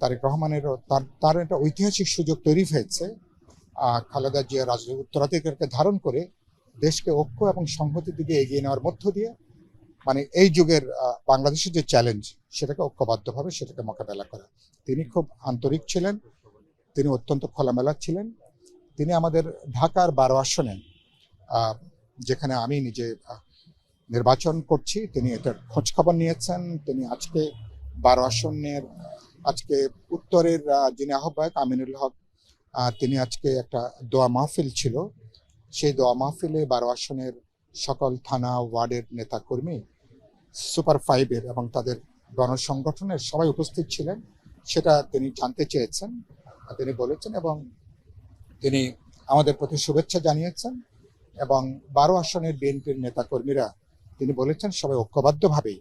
তারেক রহমানেরও তার তার একটা ঐতিহাসিক সুযোগ তৈরি হয়েছে খালেদা জিয়া রাজনৈতিক উত্তরাধিকারকে ধারণ করে দেশকে ঐক্য এবং সংহতির দিকে এগিয়ে নেওয়ার মধ্য দিয়ে মানে এই যুগের বাংলাদেশের যে চ্যালেঞ্জ সেটাকে ঐক্যবদ্ধভাবে সেটাকে মোকাবেলা করা। তিনি খুব আন্তরিক ছিলেন, তিনি অত্যন্ত খোলামেলা ছিলেন, তিনি আমাদের ঢাকার বারো আসনে যেখানে আমি নিজে নির্বাচন করছি, তিনি এটার খোঁজ খবর নিয়েছেন, তিনি আজকে বারো আসনের আজকে উত্তরের যিনি আহ্বায়ক আমিনুল হক তিনি আজকে একটা দোয়া মাহফিল ছিল। সেই দোয়া মাহফিলে বারো আসনের সকল থানা ওয়ার্ডের নেতাকর্মী, সুপার ফাইভের এবং তাদের গণসংগঠনের সবাই উপস্থিত ছিলেন। সেটা তিনি জানতে চেয়েছেন তিনি বলেছেন এবং তিনি আমাদের প্রতি শুভেচ্ছা জানিয়েছেন এবং বারো আসনের বিএনপির নেতাকর্মীরা, তিনি বলেছেন, সবাই ঐক্যবদ্ধভাবেই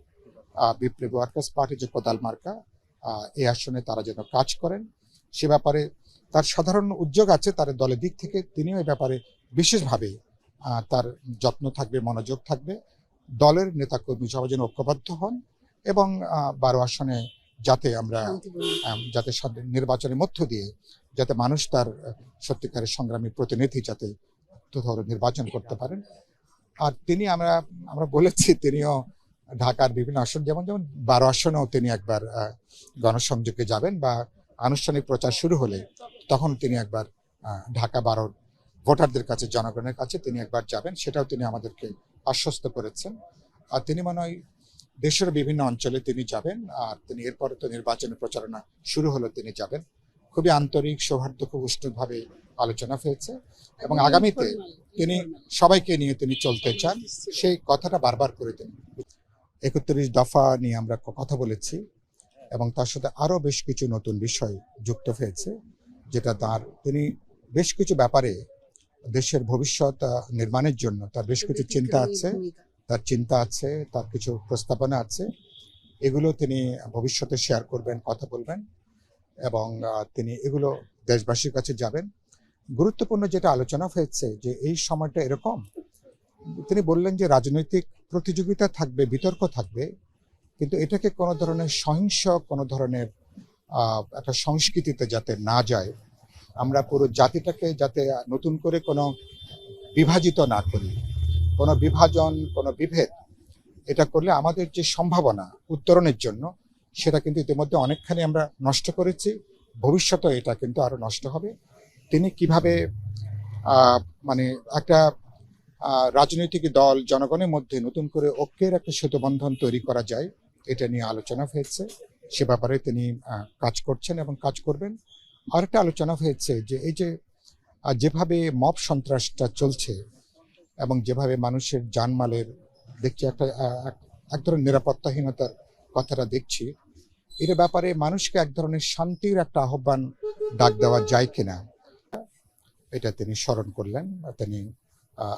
বিপ্লবী ওয়ার্কার্স পার্টি যে কোদাল মার্কা এই আসনে তারা যেন কাজ করেন। সে ব্যাপারে তার সাধারণ উদ্যোগ আছে তার দলের দিক থেকে তিনিও এ ব্যাপারে বিশেষভাবে তার যত্ন থাকবে মনোযোগ থাকবে। দলের নেতাকর্মী সবাই যেন ঐক্যবদ্ধ হন এবং বারো আসনে যাতে আমরা যাতে নির্বাচনের মধ্য দিয়ে যাতে মানুষ তার সত্যিকারের সংগ্রামী প্রতিনিধি যাতে ধরো নির্বাচন করতে পারেন। আর তিনি আমরা আমরা বলেছি তিনিও ঢাকার বিভিন্ন আসন, যেমন যেমন বারো আসনেও তিনি একবার গণসংযোগে যাবেন বা আনুষ্ঠানিক প্রচার শুরু হলে তখন তিনি একবার ঢাকা বারোর ভোটারদের কাছে, জনগণের কাছে তিনি একবার যাবেন। সেটাও তিনি আমাদেরকে আশ্বস্ত করেছেন। আর তিনি মনে হয় দেশের বিভিন্ন অঞ্চলে তিনি যাবেন আর তিনি এরপরে তো নির্বাচনের প্রচারণা শুরু হলো তিনি যাবেন। খুবই আন্তরিক সৌহার্দ্য, খুব উষ্ণভাবে আলোচনা হয়েছে এবং আগামীতে তিনি সবাইকে নিয়ে তিনি চলতে চান। সেই কথাটা বারবার করে তিনি একত্রিশ দফা নিয়ে আমরা কথা বলেছি এবং তার সাথে আরও বেশ কিছু নতুন বিষয় যুক্ত হয়েছে যেটা তার তিনি বেশ কিছু ব্যাপারে দেশের ভবিষ্যৎ নির্মাণের জন্য তার বেশ কিছু চিন্তা আছে তার চিন্তা আছে তার কিছু প্রস্তাবনা আছে। এগুলো তিনি ভবিষ্যতে শেয়ার করবেন কথা বলবেন এবং তিনি এগুলো দেশবাসীর কাছে যাবেন। গুরুত্বপূর্ণ যেটা আলোচনা হয়েছে যে এই সময়টা এরকম তিনি বললেন যে রাজনৈতিক প্রতিযোগিতা থাকবে, বিতর্ক থাকবে, কিন্তু এটাকে কোনো ধরনের সহিংস, কোনো ধরনের একটা সংস্কৃতিতে যাতে না যায়, আমরা পুরো জাতিটাকে যাতে নতুন করে কোনো বিভাজিত না করি, কোনো বিভাজন, কোনো বিভেদ, এটা করলে আমাদের যে সম্ভাবনা উত্তরণের জন্য, সেটা কিন্তু ইতিমধ্যে অনেকখানি আমরা নষ্ট করেছি ভবিষ্যতে এটা কিন্তু আরও নষ্ট হবে। তিনি কীভাবে মানে একটা রাজনৈতিক দল, জনগণের মধ্যে নতুন করে ঐক্যের একটা সেতুবন্ধন তৈরি করা যায়, এটা নিয়ে আলোচনা হয়েছে। সে ব্যাপারে তিনি কাজ করছেন এবং কাজ করবেন। আরেকটা আলোচনা হয়েছে যে এই যে যেভাবে মব সন্ত্রাসটা চলছে এবং যেভাবে মানুষের জানমালের দেখছি একটা এক- ধরনের নিরাপত্তাহীনতার কথাটা দেখছি, এর ব্যাপারে মানুষকে এক ধরনের শান্তির একটা আহ্বান ডাক দেওয়া যায় কিনা, এটা তিনি স্মরণ করলেন তিনি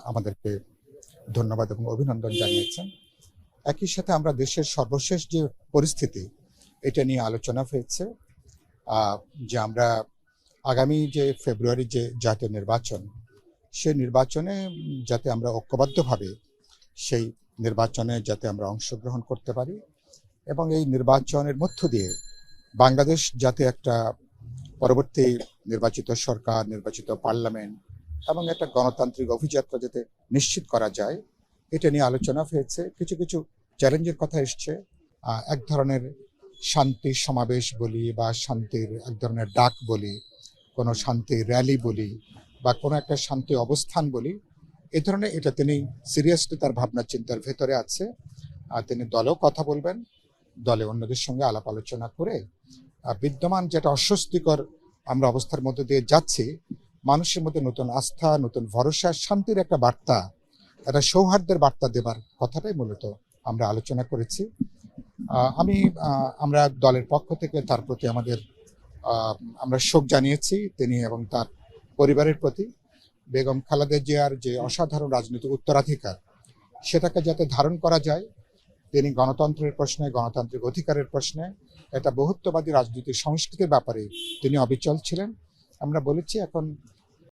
আমাদেরকে ধন্যবাদ এবং অভিনন্দন জানিয়েছেন। একই সাথে আমরা দেশের সর্বশেষ যে পরিস্থিতি, এটা নিয়ে আলোচনা হয়েছে যে আমরা আগামী যে ফেব্রুয়ারি যে জাতীয় নির্বাচন, সেই নির্বাচনে যাতে আমরা ঐক্যবদ্ধভাবে সেই নির্বাচনে যাতে আমরা অংশগ্রহণ করতে পারি এবং এই নির্বাচনের মধ্য দিয়ে বাংলাদেশ যাতে একটা পরবর্তী নির্বাচিত সরকার, নির্বাচিত পার্লামেন্ট এবং একটা গণতান্ত্রিক অভিযাত্রা যাতে নিশ্চিত করা যায়, এটা নিয়ে আলোচনা হয়েছে। কিছু কিছু চ্যালেঞ্জের কথা এসছে। এক ধরনের শান্তি সমাবেশ বলি বা শান্তির, এক ধরনের ডাক বলি, কোনো শান্তি র্যালি বলি বা কোনো একটা শান্তি অবস্থান বলি এই ধরনের এটা তিনি সিরিয়াসলি তার ভাবনা চিন্তার ভেতরে আছে। আর তিনি দলেও কথা বলবেন, দলে অন্যদের সঙ্গে আলাপ আলোচনা করে বিদ্যমান যেটা অস্বস্তিকর আমরা অবস্থার মধ্যে দিয়ে যাচ্ছি মানুষের মধ্যে নতুন আস্থা, নতুন ভরসা, শান্তির একটা বার্তা, একটা সৌহার্দ্যের বার্তা দেবার কথাটাই মূলত আমরা আলোচনা করেছি। আমি আমরা দলের পক্ষ থেকে তার প্রতি আমাদের আমরা শোক জানিয়েছি তিনি এবং তার পরিবারের প্রতি। বেগম খালেদা জিয়ার যে অসাধারণ রাজনৈতিক উত্তরাধিকার, সেটাকে যাতে ধারণ করা যায়, তিনি গণতন্ত্রের প্রশ্নে, গণতান্ত্রিক অধিকারের প্রশ্নে, এটা বহুত্ববাদী রাজনৈতিক সংস্কৃতির ব্যাপারে তিনি অবিচল ছিলেন। আমরা বলেছি এখন